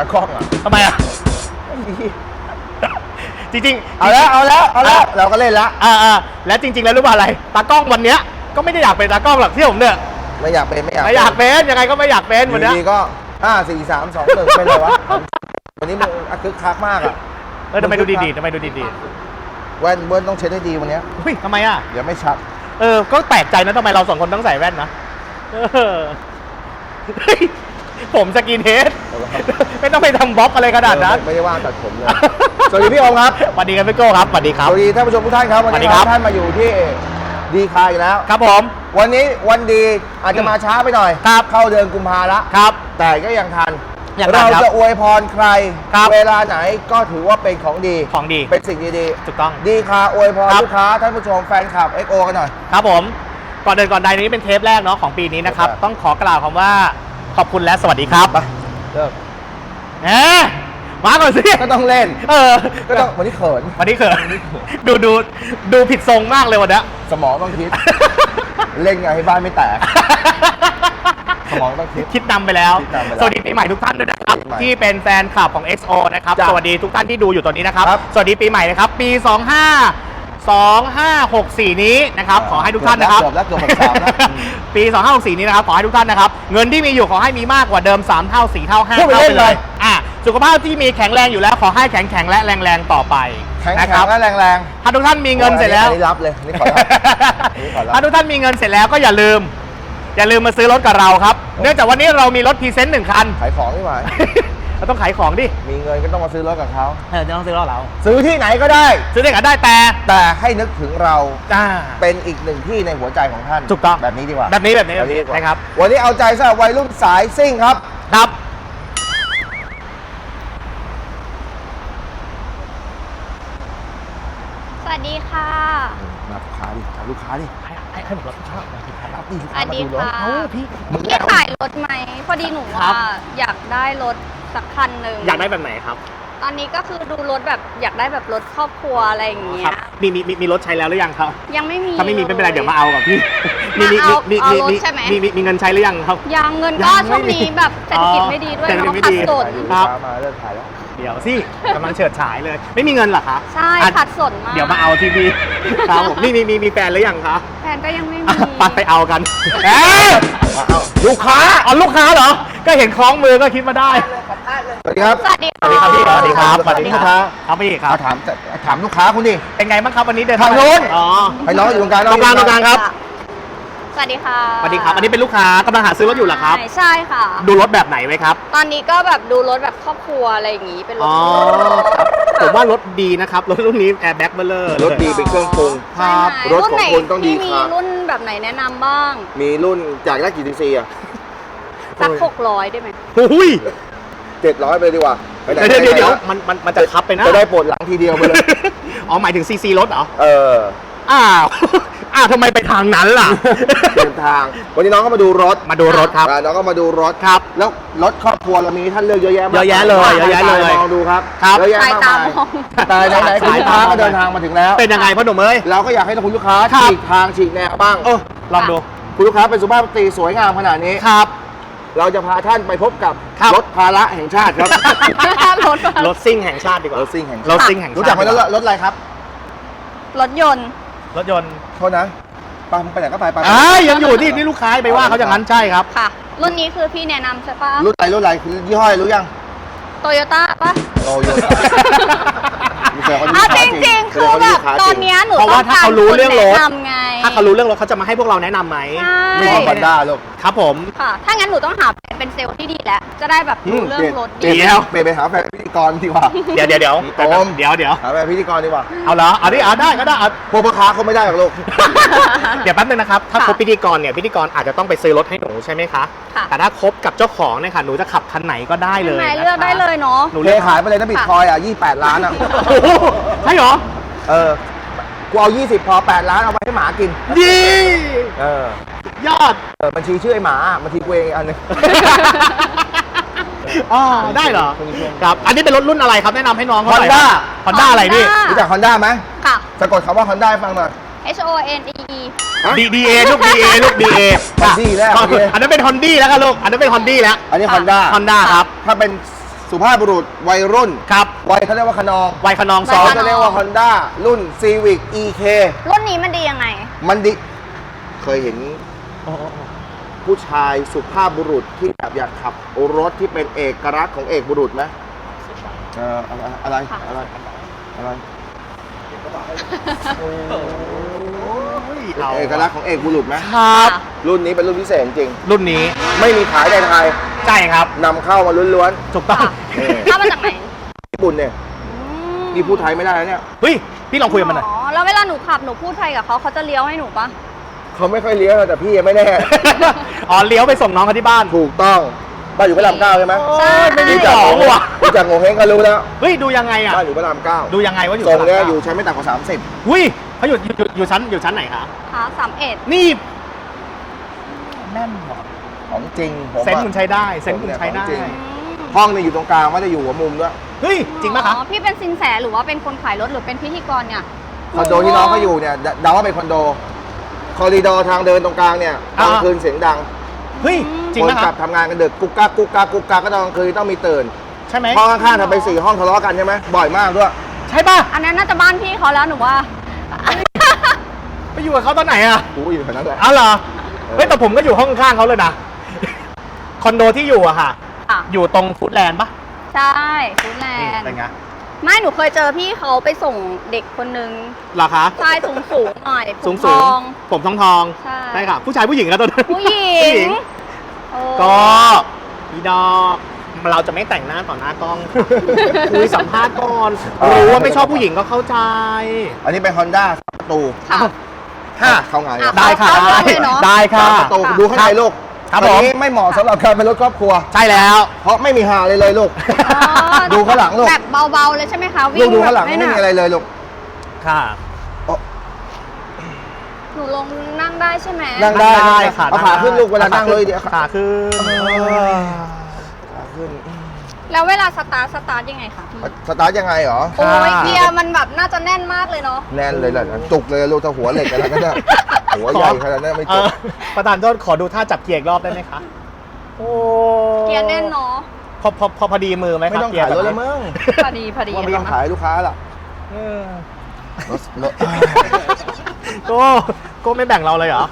อยากเป็นตากล้องอะทำไมอะ จริงๆเอาแล้วเอาแล้วเอาแล้วเราก็เล่นละอ่าอ่าและจริง ๆ แล้วรู้ป่ะอะไร ตากล้องวันเนี้ยก็ไม่ได้อยากเป็นตากล้องหรอกที่ผมเนี่ยไม่อยากเป็นไม่อยากไม่อยากเป็นยังไงก็ไม่อยากเป็นอวันยู่เนี้ยดีๆก็ห้าสี่สามสองหนึ่งเป็นไรวะวันนี้มันคึกคักมากอะเออทำไมดูดีๆทำไมดูดีแว่นเบิ้ลต้องเช็ดให้ดีวันเนี้ยๆอุ้ยทำไมอะเดี๋ยวไม่ชัดเออ ก็แปลกใจนะทำไมเราสองคนต้องใส่แว่นนะเออเฮ้ย ผมสกินเฮดไม่ต้องไปทำบ๊อบอะไรขนาดนั้นเออไม่ได้ว่างตัดผมเลยสวัสดีพี่โอมครับสวัสดีครับพี่โก้ครับสวัสดีครับสวัสดีท่านผู้ชมทุกท่านครับวันสวัสดีนี้ครับท่านมาอยู่ที่ดีคายอีกแล้ว ครับผม วันนี้วันดีอาจจะมาช้าไปหน่อยครับเข้าเดือนกุมภาละครับ แต่ก็ยังทันยังทันเราครับจะอวยพรใครครับเวลาไหนก็ถือว่าเป็นของดีของดีเป็นสิ่งดีถูกต้องๆดีคาอวยพรครับลูกค้าท่านผู้ชมแฟนคลับ XO กันหน่อยครับผมก่อนเดินก่อนใดนี้เป็นเทปแรกเนาะของปีนี้นะครับครับต้องขอกล่าวคำว่า ขอบคุณและสวัสดีครับไปเริ่มแหมมาก่อนสิก็ต้องเล่น เออก็ต้องวันนี้เขิน วันนี้เขินดูดูดูผิดทรงมากเลยวันเนี้ย สมองต้องคิด เล่นไงให้บ้านไม่แตก สมองต้องคิด คิดนำไปแล้ว คิดนำไปแล้วสวัสดีปีใหม่ทุกท่านด้วยนะครับ ปีใหม่ที่เป็นแฟนคลับของ XO นะครับ จ้ะสวัสดีทุกท่านที่ดูอยู่ตอนนี้นะครับ ครับ สวัสดีปีใหม่นะครับ ปี 25 2564 นี้นะครับอ่าขอให้ทุกท่านนะครับเกือบแล้วเกือบแล้วเกือบ63แล้วอืมปี 2564 นี้นะครับขอให้ทุกท่านนะครับเงินที่มีอยู่ขอให้มีมากกว่าเดิม 3 เท่า 4 เท่า 5 พูดไปเท่าเล่ไปนเลเลยยอะสุขภาพที่มีแข็งแรงอยู่แล้วขอให้แข็งแข็งและแรงแรงต่อไปแข็งนะคแข็รังและแรงแรงถ้าทุกท่านมีเงินเสร็จแล้ว อันนี้รับเลยอันนี่ขอรับอันนี้ขอรับ ถ้าทุกท่านมีเงินเสร็จแล้วก็อย่าลืม อย่าลืมมาซื้อรถกับเราครับ เนื่องจากวันนี้เรามีรถพรีเซนต์หนึ่งคัน ขายของนี่หว่า เราต้องขายของดิมีเงินก็ต้องมาซื้อรถกับเขาเออจะต้องซื้อรถเรา ซื้อที่ไหนก็ได้ ซื้อได้ก็ได้แต่แต่ให้นึกถึงเราอ่าเป็นอีกหนึ่งที่ในหัวใจของท่านถูกต้องแบบนี้ดีกว่า แบบนี้แบบนี้แบบนี้ดีกว่านะครับ วันนี้เอาใจสำหรับวัยรุ่นสายซิ่งครับครับสวัสดีค่ะ มาลูกค้าดิถามลูกค้าดิให้ให้ให้ผมรับผิดชอบนะพี่ครับรับดิลูกสค้าวัสมาดีดูรถค่ะ เอ้าพี่มึงพี่ขายรถไหม พอดีหนูครัว่าบอยากได้รถ สักคันหนึ่งอยากได้แบบไหนครับตอนนี้ก็คือดูรถแบบอยากได้แบบรถครอบครัวอะไรอย่างเงี้คยรับมีมีมีมีรถใช้แล้วหรือยังครับ ยังไม่มีถ้าไม่มีไม่เป็นไรล เดี๋ยวมาเอากับพี่มาเอามีเอารถมีใช่ไหม มีมีมีเงินใช้หรือยังครับ ยังเงินยัก็งไม่ช่วงมีนี้แบบเศรษฐกิจไม่ดีด้วยเศรษฐกิจเนาะไม่ขัดี ดสนลูกครับค้ามาเริ่มถ่ายแล้ว เดี๋ยวสิกำลังเฉิดฉายเลย ไม่มีเงินเหรอคะใช่อะขัดสนมากเดี๋ยวมาเอาทีวีครับผมนี่มีมีมีแฟนหรือยังคะแฟนก็ยังไม่อะมีปัดไปเอากันเอ๊ะมาเอาลูกค้าอ๋อลูกค้าเหรอ ก็เห็นคล้องมือก็คิดมาได้ สวัสดีครับสวัสดีสวัสดีครับพี่สวัสดีครับสวัสดีครับครับพี่ครับมาถามถามลูกค้าคุณดิเป็นไงบ้างครับวันนี้เดินทางนู้นอ๋อให้น้องอยู่ตรงกลางตรงกลางตรงกลางครับสวัสดีค่ะสวัสดีครับอันนี้เป็นลูกค้ากำลังหาซื้อรถอยู่เหรอครับใช่ใช่ค่ะ ดูรถแบบไหนไว้ครับ ตอนนี้ก็แบบดูรถแบบครอบครัวอะไรอย่างงี้เป็นรถอ๋อครับผมว่ารถดีนะครับรถรุ่นนี้แอร์แบ็กเบลเลอร์รถดีเป็นเครื่องปรุงครัใช่บไหมรถของไหนคุณต้องดีที่มีครับรุ่นแบบไหนแนะนำบ้าง มีรุ่นจากได้กี่ซีซีอะสักหกร้อยได้ไหมหุ้ย เจ็ดร้อยไปดีกว่าไปไหนเดี๋ยวเดี๋ยวไปไหนเดี๋ยวมันมันมันจะคับไปนะ จะได้ปวดหลังทีเดียวไปเลย อ๋อหมายถึงซีซีรถเหรอ เออ อ้าว อ้าวทำไมไปทางนั้นล่ะ เดินทาง วันนี้น้องก็มาดูรถมาดูรถครับ อ่าน้องก็มาดูรถครับ แล้วรถครอบครัวเรามีให้ท่านเลือกเยอะแยะมากเยอะแยะเลยมากเยอะแยะเลย มองดูครับครับ เยอะแยะสายมากตามมายอง แต่ไหนๆคุณลูกค้าก็เดินทางมาถึงแล้ว เป็นยังไงพ่อหนุ่มเอ้ย เราก็อยากให้คุณลูกค้าครับ ฉีกทางฉีกแนวบ้าง เออลองดู คุณลูกค้าเป็นสุภาพสตรีสวยงามขนาดนี้ ครับ เราจะพาท่านไปพบกับครับ รถภาระแห่งชาติครับ รถรถซิ่งแห่งชาติดีกว่ารถซิ่งแห่งรชาถติซิ่งแห่งชาติรู้จักไหมรถรถอะไรครับ รถยนต์ รถยนต์โทษนะไปมึงไปไหนก็ไปไปไปอ่ายังอยู่นี่นี่ลูกค้าไปว่าเขาอย่างนั้นใช่ครับ ค่ะ รุ่นนี้คือพี่แนะนำใช่ปะรุ่นอะไรรุ่นอะไรคือยี่ห้ออะไรรู้ยังโตโยต้าปะ โตโยต้า มีแต่คนที่อะขาจจริงริงๆ คือมีแบแต่บคนที่ขาจริงตอนเนี้ยหนูเพราะต้ว่าองถ้าการเขารู้คนเรื่องรถแนะนำไง ถ้าเขารู้เรื่องรถเขาจะมาให้พวกเราแนะนำไหมใช่ ไม่ใช่ฮอนด้าลูกครับผม ค่ะ ถ้างั้นหนูต้องหาเป็นเซลล์ที่ดีแล้ว จะได้แบบรู้เรื่องรถเปลี่ยนดีเดี๋ยว เปลี่ยนไปหาแฟนพิธีกรดีกว่า เดี๋ยวเดี๋ยวเดี๋ยวโอมเดี๋ยวเดี๋ยวหาแฟนพิธีกรดีกว่าเอาเหรอเอาดิเอาได้ก็ได้เอาพวกพ่อค้าเขาไม่ได้หรอกลูก เดี๋ยวแป๊บนึงนะครับ ถ้าค่ะคบพิธีกรเนี่ยพิธีกรอาจจะต้องไปซื้อรถให้หนูใช่ไหมคะ ค่ะ แต่ถ้าคบกับเจ้าของเนี่ยค่ะหนูจะขับคันไหนก็ได้เลยใช่ไหมนะคะเลือกได้เลยเนาะ หนูเทเลือกขายไปเลยนะบิตคอยอะ 28 ล้านอะ โอ้โหใช่เหรอ เออ กูเอา 20 พอ 8 ล้านเอาไว้ให้หมากิน ดีเออ ยอด เออบัญชีชื่อไอ้หมาบัญชีกูเองอีกอันหนึงอ๋อได้เหรอคนนี้เพื่อนครับ อันนี้เป็นรถรุ่นอะไรครับ แนะนำให้น้องเขาหน่อย Honda ฮอนด้าอะไรพี่ Honda รู้จักฮอนด้าไหมค่ะ สะกดคำว่าฮอนด้าให้ฟังหน่อย H O N E E ฮะดีดีเอลูกดีเอลูกดีเอ Honda แล้วโอเค อันนั้นเป็นฮอนดี้แล้วครับลูก อันนั้นเป็นฮอนดี้แล้วอันนี้ฮอนด้า ฮอนด้าครับ ถ้าเป็น สุภาพบุรุษวัยรุ่นครับวัยเขาเรียกว่าขนองวัยขนองวัสยองขเขานจะเรียกว่า Honda รุ่น Civic EK รุ่นนี้มันดียังไง มันดิเคยเห็นโอ้โอ้โอ้ผู้ชายสุภาพบุรุษที่แบบอยากขับรถที่เป็นเอกลักษณ์ของเอกบุรุษไหมเอ่ออะไรอะไรค่ะอะไรอะไรเอาเอกลักษณ์ของเอกบุรุษไหมครับ รุ่นนี้เป็นรุ่นพิเศษจริงรุ่นนี้ไม่มีขายในไทย ใช่ครับนำเข้ามาล้วนถูกต้องค่ะเออถ้ามาจากไหนๆญี่ปุ่นเนี่ยอืมนี่พูดไทยไม่ได้แล้วเนี่ยเฮ้ยพี่ลองคุยกับมันหน่อยอ๋อแล้วเวลาหนูขับหนูพูดไทยกับเขาเขาจะเลี้ยวให้หนูปะเขาไม่ค่อยเลี้ยงแต่พี่ยังไม่แน่ อ๋อเลี้ยวไปส่งน้องเขาที่บ้าน ถูกต้องบ้านอยู่พระรามเก้าใช่ไหมใช่ ไม่มี รู้สจักองว่ะ รู้จักโงเฮงก็รู้แล้วเฮ้ยดูยังไงอะบ้านอยู่พระรามเก้าดูยังไงว่าอยู่ทรงเนี้ยพะรามอยู่ก้าชั้นไม่ต่ำกว่าสามสิบอุ้ยเขาอยู่อยู่อยู่อยู่ชั้นอยู่ชั้นไหนคะค่ะสามเอ็ดนี่แน่นว่ะ ของจริงผมเซนส์อะคุณใช้ได้เซนส์คุณใช้ได้ของจริงห้องเนี่ยอยู่ตรงกลางไม่ได้อยู่หัวมุมด้วยเฮ้ยจริงปะคะพี่เป็นสินแสหรือว่าเป็นคนขายรถหรือเป็นพิธีกรเนี่ยคอนโดที่น้องเขาอยู่เนี่ยเดเดาว่าเป็นคอนโด คอริดอร์ทางเดินตรงกลางเนี่ยตอ่าอนกลางคืนเสียงดังเฮ้ยจริงคนปะกคลัรับบทำงานกันดึกกุ๊กกักกุ๊กกักกุ๊กกักก็ตอนกลางคืนต้องมีตื่นใช่ไหมห้องข้างๆทำไปสี่ห้องทะเลาะกันใช่ไหมบ่อยมากด้วยใช่ปะอันนั้นน่าจะบ้านพี่เขาแล้วหนูว่าไปอยู่กับเขาตอนไหนอะกูก็อยู่แถวนั้นแหละอ้าวเหรอเฮ้ยแต่ผมก็อยู่ห้องข้างเขาเลยนะ คอนโดที่อยู่อะค่ะอะ อยู่ตรงฟูดแลนด์ปะใช่ฟูดแลนี่นด์เป็นไงไม่หนูเคยเจอพี่เขาไปส่งเด็กคนนึงเหรอคะ ชายสูงสูงๆหน่อยผมสูงสูทงองผมทองทองใช่ ใช่ค่ะ ผู้ชายผู้หญิงแล้วตอนนั้น ผู้หญิผู้หญิง งโอ้ก็อีดอกเราจะไม่แต่งหน้าต่อหน้ากล้อง คุยสัมภาษณ์ก่อนรู้ว่าไม่ชอบผู้หญิงก็เข้าใจ อันนี้เป็นฮอนด้าประตูค่ะ ค่ะ เข้าไงอะ ได้ค่ะ เข้าได้เลยเนอะได้ค่ะประตูดูข้างในลูก ครับอันผม นี้ไม่เหมาะสำหรับการเป็นรถครอบครัว ใช่แล้ว เพราะไม่มีหาเลยเลยลูก อ๋อดูข้างหลังลูก แบบเบาๆเลยใช่ไหมคะวิ่ลูงกดูข้างหลังแบบไม่หมีนักอะไรเลยลูก ค่ะ หนูลงนั่งได้ใช่ไหมนั่งได้ค่ะเอาขาขึ้นลูกเวลานั่งเลยเดี๋ยวขาขึ้นขาขึ้น แล้วเวลาสตาร์ทสตาร์ทยังไงคะพี่สตาร์ทยังไงเหรอ โอ้ยเกียร์มันแบบน่าจะแน่นมากเลยเนาะแน่นเลยแหละจุกเลยลูกถ้าหัวเหล็กอะไรนั่นน่ะหัวใหญ่ขนาดนั้นไม่เอจุกอประธานโทษขอดูท่าจับเกียร์อีกรอบได้ไหมคะโอ้เกียร์แน่นเนาะพอพอพอพอดีมือไหมไม่ครับต้องเกียร์ขายรถแบแล้วบนี้มั้งพอดีพอดีว่าไม่ต้องขายลูกค้าล่ะ เออรถรถโก็ก็ไม่แบ่งเราเลยเหรอ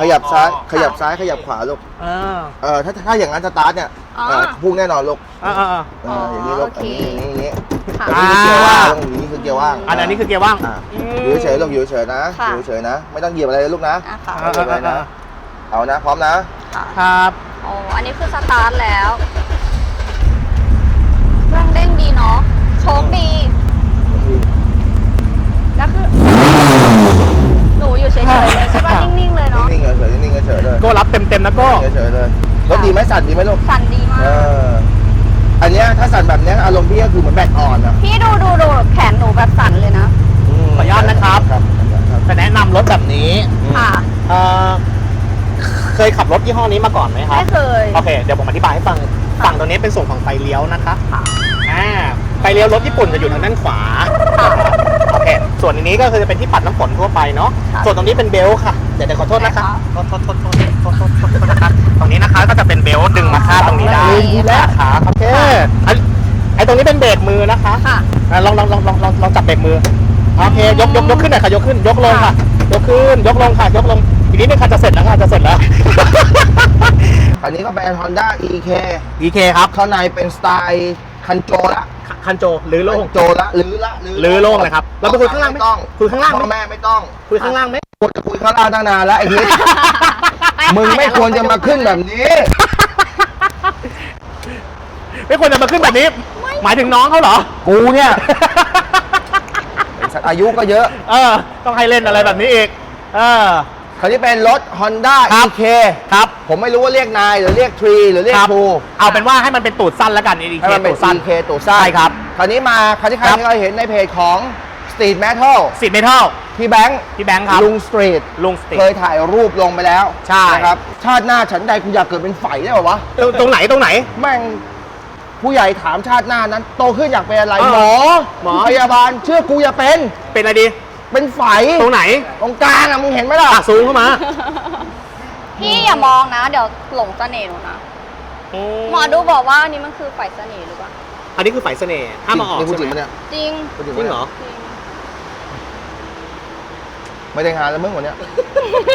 ขยับซ้ายขยับซ้ายขยับขวาลูกเออเออถ้าถ้าอย่างนั้นสตาร์ทเนี่ยอ๋อเออพุ่งแน่นอนลูกเออเออเออเอออย่างนี้ลูกโออเคย่างนี้อย่างนี้ค่ะ อย่างนี้คือเกียร์ว่างอย่างนี้คือเกียร์ว่างอันอันนี้คือเกียร์ว่าง อะอืมอยู่เฉยๆลูกอยู่เฉยๆนะค่ะ อยู่เฉยๆนะ ไม่ต้องเหยียบอะไรเลยลูกนะ อะค่ะเออเออเออเออเอานะพร้อมนะ ค่ะครับโอ้อันนี้คือสตาร์ทแล้วเครื่องเด้งดีเนาะโชคดีแล้วคือหนู อยู่เฉยๆเลยใช่ป่ะนิ่งๆเลยเนาะนิ่งๆเฉยๆนิ่งๆเฉยๆเลยโก็รับเต็มเต็มๆนะโก็เฉยๆเลยรถดีไหมสั่นดีไหมลูกสั่นดีมาเอกออันเนี้ยถ้าสั่นแบบเนี้ยอารมณ์พี่ก็คือเหมือนแบตอ่อนอะพี่ดูดูดูแขนหนูแบบสั่นเลยนะ มขออนุญาตนะครับ ครับครับจะแนะนำรถแบบนี้ค่ะเอ่อเคยขับรถยี่ห้อนี้มาก่อนไหมครับ ไม่เคย โอเค เดี๋ยวผมอธิบายให้ฟัง ฝั่งตรงนี้เป็นส่วนของไฟเลี้ยวนะคะค่ะ อ่า ไฟเลี้ยวรถญี่ปุ่นจะอยู่ทางด้านขวาโอเค ส่วนนี้ก็คือจะเป็นที่ปัดน้ำฝนทั่วไปเนาะส่วนตรงนี้เป็นเบลต์ค่ะ เดี๋ยวเดี๋ยวขอโทษนะคะ ขอโทษโทษโทษโทษโทษโทโทษนะคะตรงนี้นะคะก็จะเป็นเบลต์ดึงมาคาดตรงนี้ได้แล้ว นะคะโอเคอันไอตรงนี้เป็นเบรกมือนะคะค่ะลองลองลองลองลองจับเบรกมือ โอเค ยกยกยกขึ้นหน่อยค่ะ ยกขึ้น ยกลงค่ะยกขึ้น ยกลงค่ะ ยกลงทีนี้เนี่ยค่ะจะเสร็จแล้วค่ะ จะเสร็จแล้ว อันนี้ก็เป็น Honda EK ดีเคครับ ข้างในเป็นสไตล์คันโจละ คันโจหรือโล่งคันโจละหรือละหรือโล่งเลยครับเราไปคุยข้างล่างไหมไม่ต้องคุยข้างล่างไหมพ่อแม่ไม่ต้องคุยข้างล่างไหมควรจะคุยข้างล่างตั้งนานแล้วไอ้ทิศมึงไม่ควรจะมาขึ้นแบบนี้ ไม่ควรจะมาขึ้นแบบนี้ หมายถึงน้องเขาเหรอ กูเนี่ยอายุก็เยอะ เออ ต้องให้เล่นอะไรแบบนี้อีก เออ คราวนี้เป็นรถ Honda ครับ EK ครับผมไม่รู้ว่าเรียกนายหรือเรียกทรีหรือเรียกครับทูเอาเป็นว่าให้มันเป็นตูดสั้นแล้วกัน EK ให้มันเป็ตูน ดสั้น EK ตัวสั้นใช่ครับคราวนี้มาคราวที่ใครครับเคยเห็นในเพจของ Street Metal สิบเมทัลพี่แบงค์พี่แบงค์ครับลุงสตรีทลุงสติกเคยถ่ายรูปลงไปแล้วใช่ นะครับชาติหน้าฉันใดกูอยากเกิดเป็นไฝได้ป่าวะ ตรงตรงไหนตรงไหน แม่งผู้ใหญ่ถามชาติหน้านั้น โตขึ้นอยากเป็นอะไร เออหมอหมอ พยาบาลเชื่อกูอย่าเป็น เป็นอะไรดี เป็นไฝตรงไหนตรงกลางอะมึงเห็นไหมล่ะ อะซูมเข้ามาพี่อย่ามองนะ เดี๋ยวหลงเสน่ห์หนูนะหมอดูบอกว่าอันนี้มันคือไฟเสน่ห์หรือเปล่าอันนี้คือฝ่ายเสน่ห์ห้ามมาออกนี่พูดใช่จริงไหมปะเนี่ยจริงพูดจริงจริปะงเนี่ยเหรอจริงไม่ได้งานแล้วมึงวันเนี้ย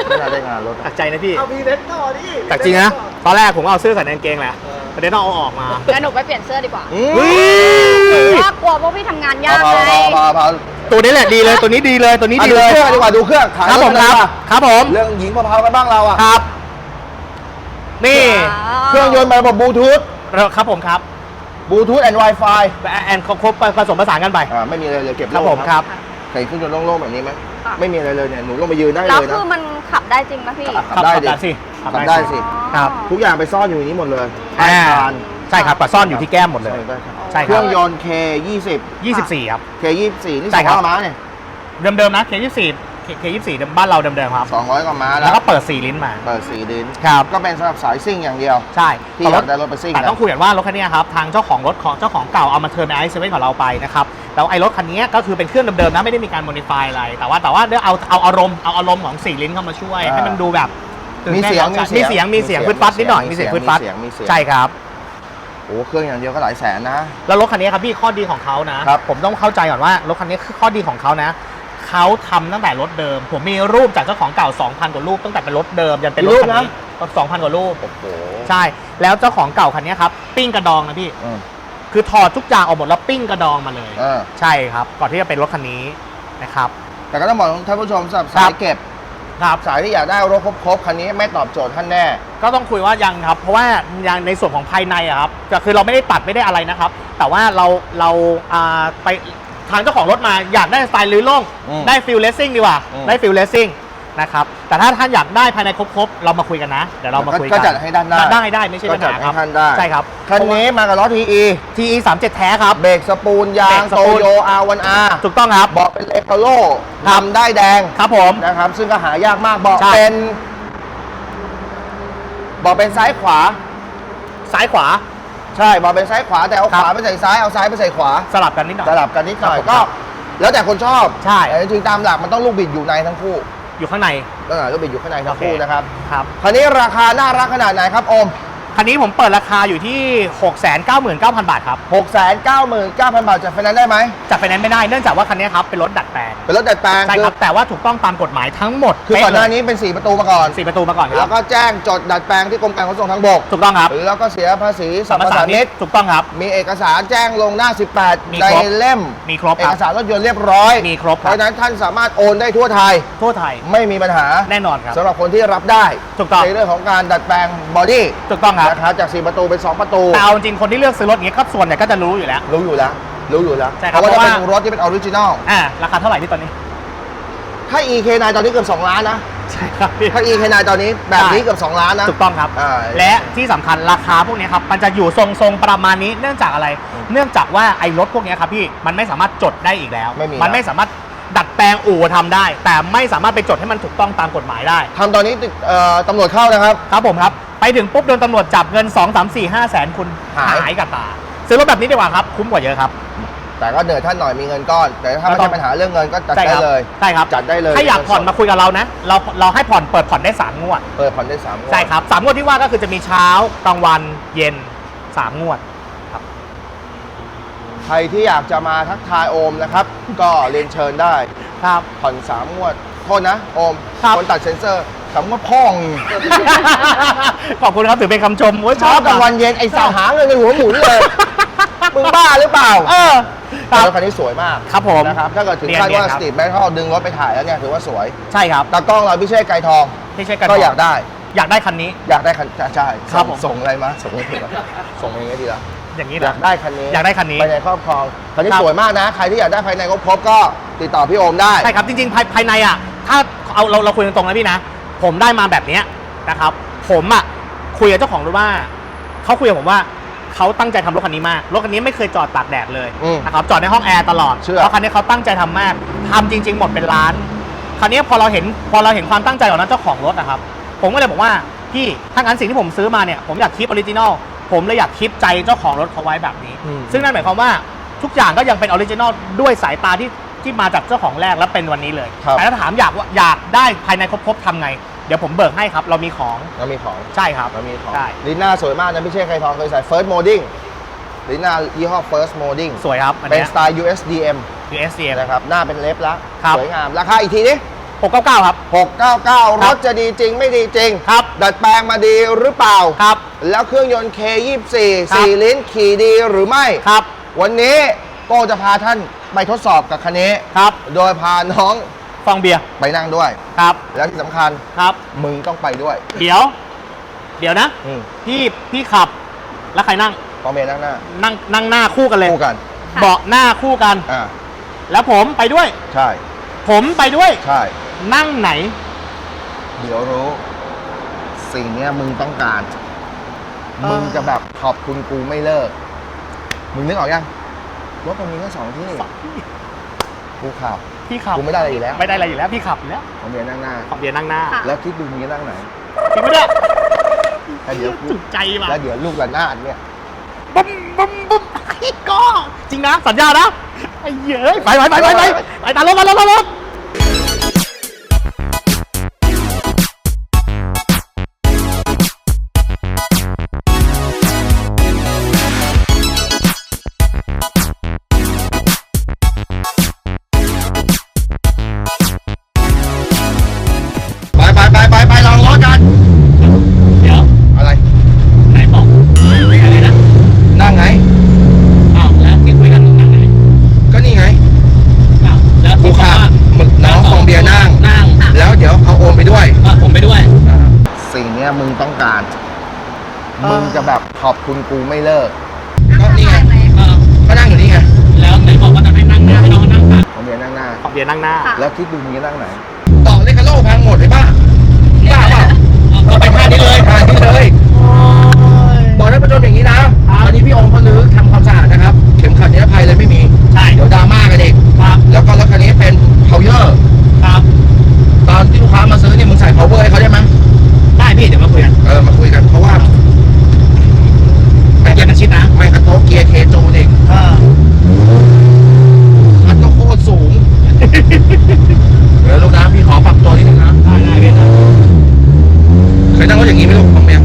ไม่น่าได้งานรถตัอะกใจนะพี่เอาพีเน็ตต่อดิแต่จริงนะตอนแรกผมก็เอาเสื้อใส่ในกางเกงแหละประเด็นต้องเอาออกมางั้นหนูไปเปลี่ยนเสื้อดีกว่าอืม เฮ้ยเพราะว่ากลัวพวกพี่ทำงานยากพอไงพอพอพอ ตัวนี้แหละดีเลยตัวนี้ดีเลยตัวนี้อะดีดูเลย เครื่องดีกว่าดูเครื่องขายครับผมถครับ ดีกว่าครับผม เรื่องหญิงมะพร้าวกันบ้างเราอะครับ นี่ เครื่องยนต์มาระบบบลูทูธเราครับผมครับบลูทูธแอนด์ไวไฟแอนครบผสมผสานกันไป อ่าไม่มีอะไรเลยเก็บครับโล่ผมครับ ใส่เครื่องยนต์โล่งๆแบบนี้ไหมค่ะ ไม่มีอะไรเลยเนี่ยหนูลงมายืนได้แล้วเลยคืนะอมันขับได้จริงปะพี่ขับได้ดิขัสิ ขับได้สิครับ ทุกอย่างไปซ่อนอยู่ในนี้หมดเลยอ่า ใต้คาน ใช่ครับแต่ซ่อนอยู่ที่แก้มหมดเลย ใช่ได้ครับใช่เคครัรื่บองยนต์ K 20 24 ครับ K 24นี่ใช่สองครับร้อยกว่าม้าเนี่ยเดิมๆนะ K24 K24 บ้านเราเดิมๆครับ สองร้อยกว่าม้าแล้แล้ววก็เปิด 4 ลิ้นมาเปิดสีดินครับก็เป็นสำหรับสายซิ่งอย่างเดียว ใช่ที่อยากได้รถไปซิ่งแต่นะต้องคุยกันว่ารถคันนี้ครับทางเจ้าของรถของเจ้าของเก่าเอามาเทิร์นในไอซ์เซเว่นของเราไปนะครับแล้วไอ้รถคันนี้ก็คือเป็นเครื่องเดิมๆนะไม่ได้มีการโมดิฟายอะไร แต่ว่าแต่ว่าเดี๋ยวเอาเอาอารมณ์เอาอารมณ์ของสี่ลิ้นเข้ามาช่วย ให้มันดูแบบตื่นมีต้นเสียงร้าใจมีเสียงมีเสียงฟึดฟัดนิดหน่อยมีเสียงฟึดฟัดมีเสียงมีเสียง ใช่ครับโอ้เครื่องอย่างเดียวก็หลายแสนนะ แล้วรถคันนี้ครับพี่ข้อดีของเขานะ ครับ ผมต้องเข้าใจก่อนว่ารถคันนี้คือข้อดีของเขานะ เขาทำตั้งแต่รถเดิม ผมมีรูปจากเจ้าของเก่า 2,000 กว่ารูปตั้งแต่เป็นรถเดิมยันเป็นรถคันนี้2,000กว่ารูป โอ้โหใช่ แล้วเจ้าของเก่าคันนี้ครับปิ้งกระดองนะพี่ อืมคือถอดทุกอย่างออกหมดแล้วปิ้งกระดองมาเลย เออใช่ครับ ก่อนที่จะเป็นรถคันนี้นะครับ แต่ก็ต้องบอกท่านผู้ชมสำหรับครัสาบยเก็บ ครับ สายที่อยากได้รถครบๆคันนี้ไม่ตอบโจทย์ท่านแน่ ก็ต้องคุยว่ายังครับ เพราะว่ายังในส่วนของภายในอะครับก็คือเราไม่ได้ตัดไม่ได้อะไรนะครับ แต่ว่าเราเราอ่าไปทางเจ้าของรถมาอยากได้สไตล์ลื้อโล่งอืมได้ฟิลเลสซิ่งดีกว่าอืม ได้ฟิลเลสซิ่ง นะครับ แต่ถ้าท่านอยากได้ภายในครบๆ เรามาคุยกันนะ เดี๋ยวเรามาคุยกัน ก็จัดให้ด้านหน้าได้ได้ไม่ใช่ก็ปัญจัดหาให้ครับท่านได้ใช่ครับ คันนี้มากับล้อ TE TE 37แท้ครับ เบรกสปูลยาเบรงกสโตปูลโย R1R ถูกต้องครับ เบาะเป็นเลคาโลครับทำได้แดง ครับผมนะครับ ซึ่งก็หายากมาก เบาะใช่เป็น เบาะเป็นซ้ายขวา ซ้ายขวาใช่เบาะเป็นซ้ายขวาแต่เอาครัขบวาไปใส่ซ้ายเอาซ้ายไปใส่ขวาสลับกันนิดหน่อยสลับกันนิดหน่อยครับผมก็ แล้วแต่คนชอบใช่แต่จริงๆตามหลักมันต้องลูกบิดอยู่ในทั้งคู่ อยู่ข้างในต้องหาลูกบิดอยู่ข้างในทั้งคู่โอเค นะครับครับ คันนี้ราคาน่ารักขนาดไหนครับโอม คันนี้ผมเปิดราคาอยู่ที่ 699,000 บาทครับ 6 9 9 0 0 0 บาทจะไฟแนนซ์ได้ไหมจัดไปนั้นไม่ได้เนื่องจากว่าคันนี้ครับเป็นรถดัดแปลงเป็นรถดัดแปลงใช่คือครับแต่ว่าถูกต้องตามกฎหมายทั้งหมดคือก่อนหน้านี้เป็น 4 ประตูมาก่อนสี่ประตูมาก่อนคแล้รัวบก็แจ้งจดดัดแปลงที่กรมการขนส่งทางบกถูกต้องครับแล้วก็เสียภาษีสัมปทานมิตรถูกต้องครับ มีเอกสารแจ้งลงหน้า มี18 ในครบ เล่ม มีครบเอครักบ สารรถยนต์เรียบร้อยมีครบเพครัราะบฉะนั้นท่านสามารถโอนได้ทั่วไทยทั่วไทยไม่มีปัญหาแน่นอนครับ สำหรับคนที่รับได้ถูกต้อง ในเรื่องของการดัดแปลงบอดี้ ถูกต้องครับ นะครับจาก4ประตูเป็น2ประตู แต่เอาจริงๆคนที่เลือกซื้อรถอย่างนี้ก็ส่วนใหญ่ก็จะรู้อยู่แล้ว รู้อยู่แล้ว รู้อยู่แล้วใช่ครับเพราะว่าจะเพเป็นราะว่ารถที่เป็นออริจินอลอ่าราคาเท่าไหร่ที่ตอนนี้ ถ้า EK9 ตอนนี้เกือบ2ล้านนะ ใช่ครับพี่ ถ้า EK9 ตอนนี้แบบนี้ใช่เกือบ2ล้านนะ ถูกต้องครับ อ่าและที่สำคัญราคาพวกนี้ครับมันจะอยู่ทรงๆประมาณนี้เนื่องจากอะไร เนื่องจากว่าไอ้รถพวกนี้ครับพี่มันไม่สามารถจดได้อีกแล้วไม่มีมันไม่สามารถดัดแปลงอู่ทำได้ แต่ไม่สามารถไปจดให้มันถูกต้องตามกฎหมายได้ ทำตอนนี้ติดเอ่อตำรวจเข้านะครับ ครับผมครับ ไปถึงปุ๊บโดนตำรวจจับเงิน 2 3 4 5แสนคุณหาย หายกับตา ซื้อรถแบบนี้ดีกว่าครับ คุ้มกว่าเยอะครับ แต่ก็เหนื่อยท่านหน่อยมีเงินก้อน แต่ถ้าไม่ก็ต้ใช่องปัญหาเรื่องเงินก็จัดใช่ได้ครับเลยใช่ครับจัดได้เลยถ้าอยากผ่อนมาคุยกับเรานะ เราเราให้ผ่อนเปิดผ่อนได้3งวด เปิดผ่อนได้สามงวดใช่ครับสามงวดที่ว่าก็คือจะมีเช้ากลางวันเย็น3งวดใครที่อยากจะมาทักทายโอมนะครับ ก็เรียนเชิญได้ครับผ่อนสามงวด โทษนะ โอมครับคนตัดเซ็นเซอร์ สามงวดพ่องขอบคุณครับถือเป็นคำชมโอ้ยชเช้าอบกลางวันเย็นไอ้สาวหาเงินในหัวหมุนเลยมึงบ้าหรือเปล่าเออคแต่รับ รถคันนี้สวยมากครับผมนะครับถ้าเกิดถึงเนียนขั้นว่าเนียนคสรับ ตรีทแบ็คเขาเอาดึงรถไปถ่ายแล้วเนี่ยถือว่าสวยใช่ครับตากล้องเราพี่เชษไกรทองที่ใช่กันก็อยากได้ อยากได้คันนี้ อยากได้คันใช่ครับผม ส่งอะไรมาส่งเองดีกว่าส่งเองก็ดีละอย่างนี้อยากได้คันนี้อยากได้คันนี้ภายในครอบครองคันนี้ครับ สวยมากนะ ใครที่อยากได้ภายในครบๆก็ติดต่อพี่โอมได้ ใช่ครับจริงๆภายภายในอะถ้าเอาเราเราคุยกันตรงนะพี่นะ ผมได้มาแบบเนี้ยนะครับ ผมอะคุยกับเจ้าของรถว่าเขาคุยกับผมว่าเขาตั้งใจทำรถคันนี้มาก รถคันนี้ไม่เคยจอดตากแดดเลยอืมนะครับ จอดในห้องแอร์ตลอด เชื่อ เพราะคันนี้เขาตั้งใจทำมากทำจริง ๆ หมดเป็นล้าน คราวนี้พอเราเห็นพอเราเห็นความตั้งใจของนั้นเจ้าของรถนะครับ ผมก็เลยบอกว่าพี่ถ้างั้นสิ่งที่ผมซื้อมาเนี่ยผมอยากคีปออริจินอลผมเลยอยากคีปใจเจ้าของรถเขาไว้แบบนี้ อืม ซึ่งนั่นหมายความว่าทุกอย่างก็ยังเป็นออริจินอลด้วยสายตาที่ที่มาจากเจ้าของแรกและเป็นวันนี้เลยครับ แต่ถ้าถามอยากว่าอยากได้ภายในครบๆทำไงเดี๋ยวผมเบิกให้ครับ เรามีของเรามีของใช่ครับ เรามีของใช่ ลินหน้าสวยมากนะพี่เชษไกรทองเคยใส่เฟิร์สโมดิ้งหรือหน้ายี่ห้อ First Molding สวยครับอันเป็นเนี้ย สไตล์ USDM USCM นะครับ หน้าเป็นเล็บแล้วครับ สวยงาม ราคาอีกทีนี้699 ครับ 699 รถจะดีจริงไม่ดีจริง ครับ ดัดแปลงมาดีหรือเปล่า ครับ แล้วเครื่องยนต์ K24 ครับ 4 ลิ้นขี่ดีหรือไม่ ครับ วันนี้โก้จะพาท่านไปทดสอบกับคันนี้ ครับ โดยพาน้อง ฟองเบียร์ไปนั่งด้วย ครับแล้วที่สำคัญครับมึงต้องไปด้วยเดี๋ยว เดี๋ยวนะ อืมพี่พี่ขับแล้วใครนั่งพอเมย์นั่งหน้านั่งนั่งหน้าคู่กันเลย คู่กันเบาะหน้าคู่กัน อ่าแล้วผมไปด้วย ใช่ผมไปด้วย ใช่ นั่งไหน เดี๋ยวรู้ สิ่งเนี้ยมึงต้องการ เออ มึงจะแบบขอบคุณกูไม่เลิก มึงนึกออกยังรถมันมีแค่สองที่กูขับ พี่ขับกูไม่ได้อะไรอยู่แล้วไม่ได้อะไรอยู่แล้วพี่ขับอยู่แล้วพอเมย์นั่งหน้าฟองเบียร์นั่งหน้าค่ะแล้วคิดดูมึงจะนั่งไหนจริงปะเนี่ยแล้วเดี๋ยวกูจุกใจว่ะแล้วเดี๋ยวลูกระนาดเนี่ยบึ้มบึ้มบึ้มไอ้ก็จริงนะสัญญานะไอ้เหี้ยไปไปไปไปไปไปตามรถมาแล้วรถ มึงต้องการเออมึงจะแบบขอบคุณกูไม่เลิกก็นี่ไงเออก็นั่งอยู่นี่ไงแล้วไหนบอกว่าจะให้นั่งหน้าให้น้องนั่งข้างฟองเบียร์นั่งหน้าฟองเบียร์นั่งหน้าค่ะแล้วคิดดูมึงจะนั่งไหนต่อเลคาโลพังหมดเลยป่ะบ้าเปล่าก็ไปท่านี้เลยท่านี้เลยบอกท่านผู้ชมอย่างนี้นะตอนนี้พี่องค์เขาลื้อทำความสะอาดนะครับ เข็มขัดนิรภัยเลยไม่มีใช่เดี๋ยวดราม่ากันเองครับแล้วก็รถคันนี้เป็นเพาเยอร์ครับ ตอนที่ลูกค้ามาซื้อนี่มึงใส่ power ให้เขาได้ไหมได้ พี่เดี๋ยวมาคุยกันเออมาคุยกันเพราะว่าเกียร์มันชิดนะไม่กระโตกเกียร์เคโจเด็กเออมันก็โคตรสูงเดี๋ยวลูกนะพี่ขอปรับตัวนิดนึงนะได้ได้พี่นะเคยนั่งรถอย่างนี้ไหมลูกของแม่